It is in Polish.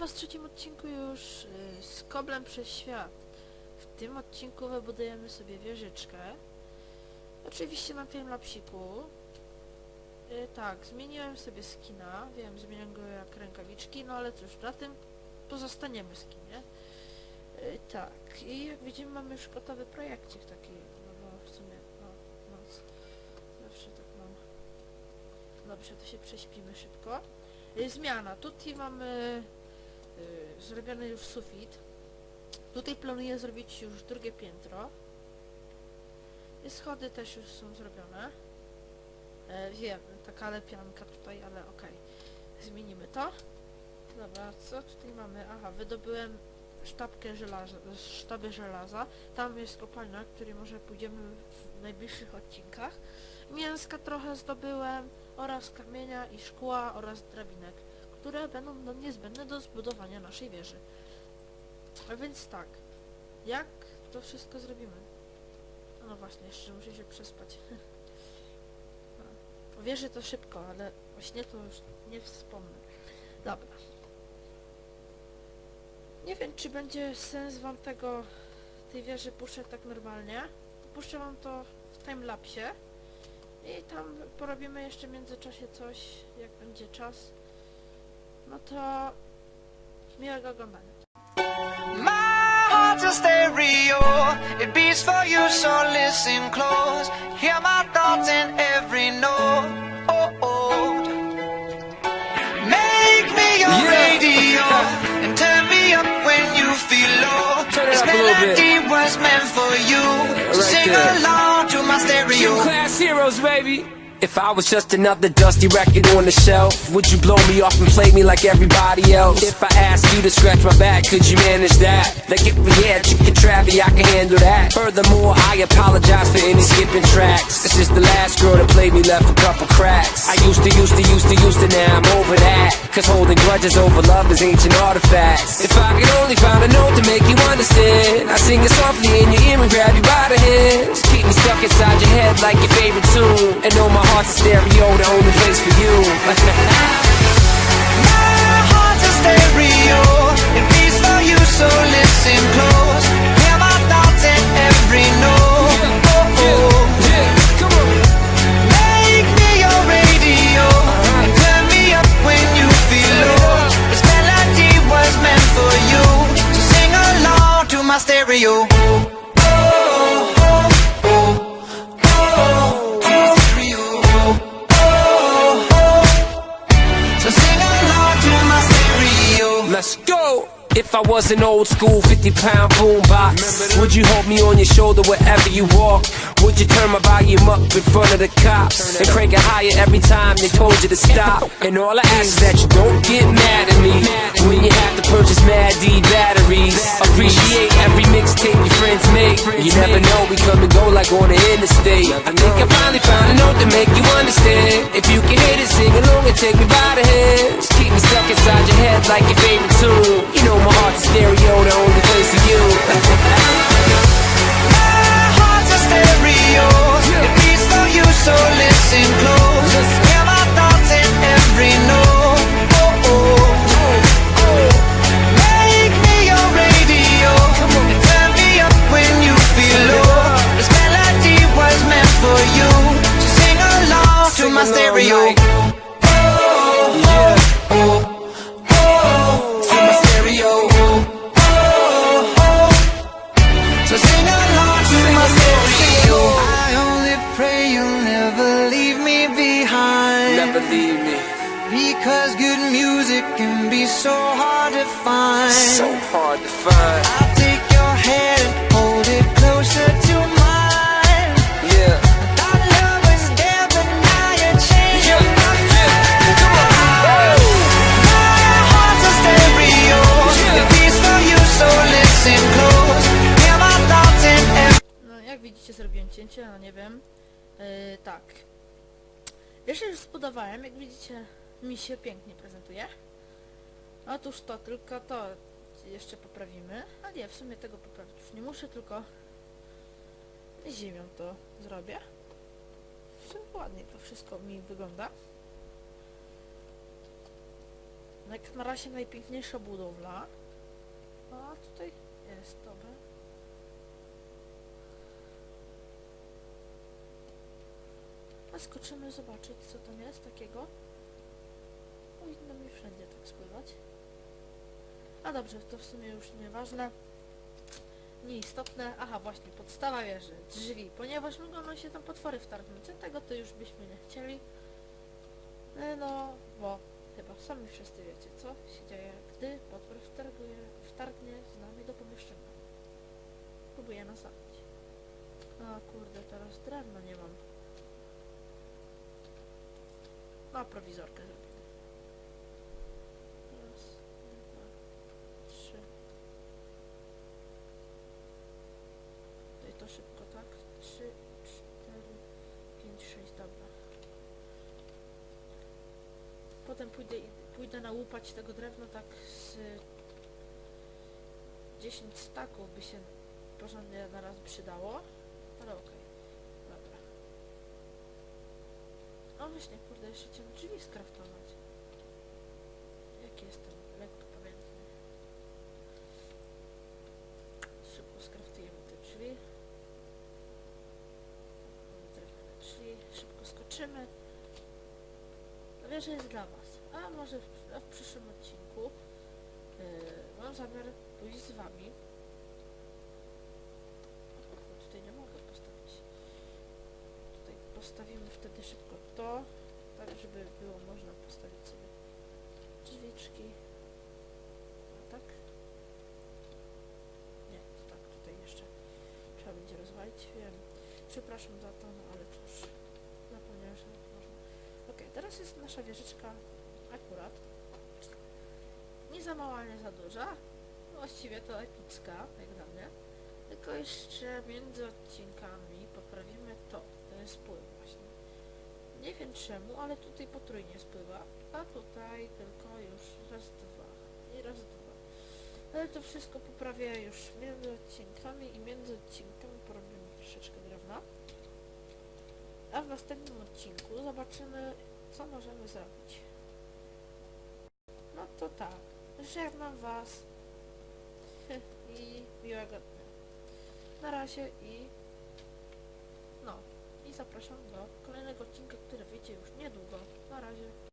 was w trzecim odcinku już y, z Koblem przez świat. W tym odcinku wybudujemy sobie wieżyczkę. Oczywiście na timelapsiku. Y, tak, zmieniłem sobie skina. Wiem, zmieniłem go jak rękawiczki, no ale cóż, na tym pozostaniemy skinie. Y, tak, i jak widzimy mamy już gotowy projekcik taki, no, no w sumie, no, no, zawsze tak mam. Dobrze, to się prześpimy szybko. Zmiana. Tutaj mamy zrobiony już sufit. Tutaj planuję zrobić już drugie piętro. I schody też już są zrobione. E, wiem, taka lepianka tutaj, ale okej. Zmienimy to. Dobra, co tutaj mamy? Aha, wydobyłem sztabkę żelaza, sztaby żelaza. Tam jest kopalnia, której może pójdziemy w najbliższych odcinkach. Mięska trochę zdobyłem oraz kamienia i szkła oraz drabinek, które będą nam niezbędne do zbudowania naszej wieży. A więc tak, jak to wszystko zrobimy? No właśnie, jeszcze muszę się przespać. Wieży to szybko, ale o śnie to już nie wspomnę. Dobra. Nie wiem, czy będzie sens wam tego, tej wieży puszczać tak normalnie. Puszczę wam to w timelapsie. I tam porobimy jeszcze w międzyczasie coś, jak będzie czas. No to miłego oglądania. My heart's a stereo, it beats for you, so listen close. Hear my thoughts in every note. Oh, oh. Make me your Yeah. radio and turn me up when you feel low. Turn it this up a melody was meant for you, so right sing there. along to my Two stereo. class heroes, baby. If I was just another dusty record on the shelf, would you blow me off and play me like everybody else? If I asked you to scratch my back, could you manage that? Like if we had chicken trappy, I can handle that. Furthermore, I apologize for any skipping tracks. This is the last girl that played me left a couple cracks. I used to, used to, used to, used to, now I'm over that. Cause holding grudges over love is ancient artifacts. If I could only find a note to make you understand, I sing it softly in your ear and grab you by the hands. Keep me stuck inside your head like your favorite tune. And know my heart's a stereo, the only place for you. My heart's a stereo, it beats for you, so listen close. Hear my thoughts in every note. Oh, oh. yeah, come on. Make me your radio and turn me up when you feel low. This melody was meant for you, so sing along to my stereo. Go. If I was an old school 50 pound boombox, would you hold me on your shoulder wherever you walk? Would you turn my volume up in front of the cops and crank it higher every time they told you to stop? And all I ask is that you don't get mad at me when you have to purchase Mad D batteries. Appreciate every mixtape your friends make. You never know, we come and go like on the interstate. I think I finally found a note to make you understand. If you can hit it, sing along and take me by the hands. Keep me stuck inside your head like your music can be so hard to find. So hard to find. I'll take your hand and hold it closer to mine. Yeah. Our love was there, but now you're changing my mind. Come on. My heart's a stereo. It beats for you, so listen close. Hear my thoughts in every No jak widzicie zrobiłem cięcie, no nie wiem. Yy, tak. Wiesz, już zbudowałem, jak widzicie mi się pięknie prezentuje. Otóż to, tylko to jeszcze poprawimy. A nie, w sumie tego poprawić już nie muszę, tylko ziemią to zrobię. Ładnie to wszystko mi wygląda. Jak na razie najpiękniejsza budowla. A tutaj jest, dobra. A skoczymy zobaczyć co tam jest takiego. Powinno mi wszędzie tak spływać. A dobrze, to w sumie już nieważne. Nieistotne. Aha, właśnie, podstawa wieży. Drzwi. Ponieważ mogą się tam potwory wtargnąć, a tego to już byśmy nie chcieli. E, No, bo chyba sami wszyscy wiecie, co się dzieje, gdy potwór wtarguje, wtargnie z nami do pomieszczenia. Próbuje nas zabić. A kurde, teraz drewna nie mam. No, prowizorkę zrobimy. Raz, dwa, trzy. Tutaj to szybko, tak? Trzy, cztery, pięć, sześć, dobra. Potem pójdę, pójdę nałupać tego drewna tak z 10 staków by się porządnie na raz przydało. Ale okej. Dobra. O właśnie, kurde, jeszcze chciałem drzwi skraftować. Skoczymy. No wieża jest dla was. A może w, a w przyszłym odcinku yy, mam zamiar pójść z wami. Tutaj nie mogę postawić. Tutaj postawimy wtedy szybko to, tak żeby było można postawić sobie drzwiczki. A tak? Nie, to tak tutaj jeszcze trzeba będzie rozwalić. Wiem. Przepraszam za to, no ale cóż. Zapomniałem, że można. Okej, teraz jest nasza wieżyczka akurat. Nie za mała, nie za duża. Właściwie to epicka, jak dla mnie. Tylko jeszcze między odcinkami poprawimy to, ten spływ właśnie. Nie wiem czemu, ale tutaj potrójnie spływa, a tutaj tylko już raz, dwa i raz, dwa. Ale to wszystko poprawię już między odcinkami i między odcinkami porobimy troszeczkę drewna. A w następnym odcinku zobaczymy, co możemy zrobić. No to tak. Żegnam Was. I miłego dnia. Na razie i... No. I zapraszam do kolejnego odcinka, który wyjdzie już niedługo. Na razie.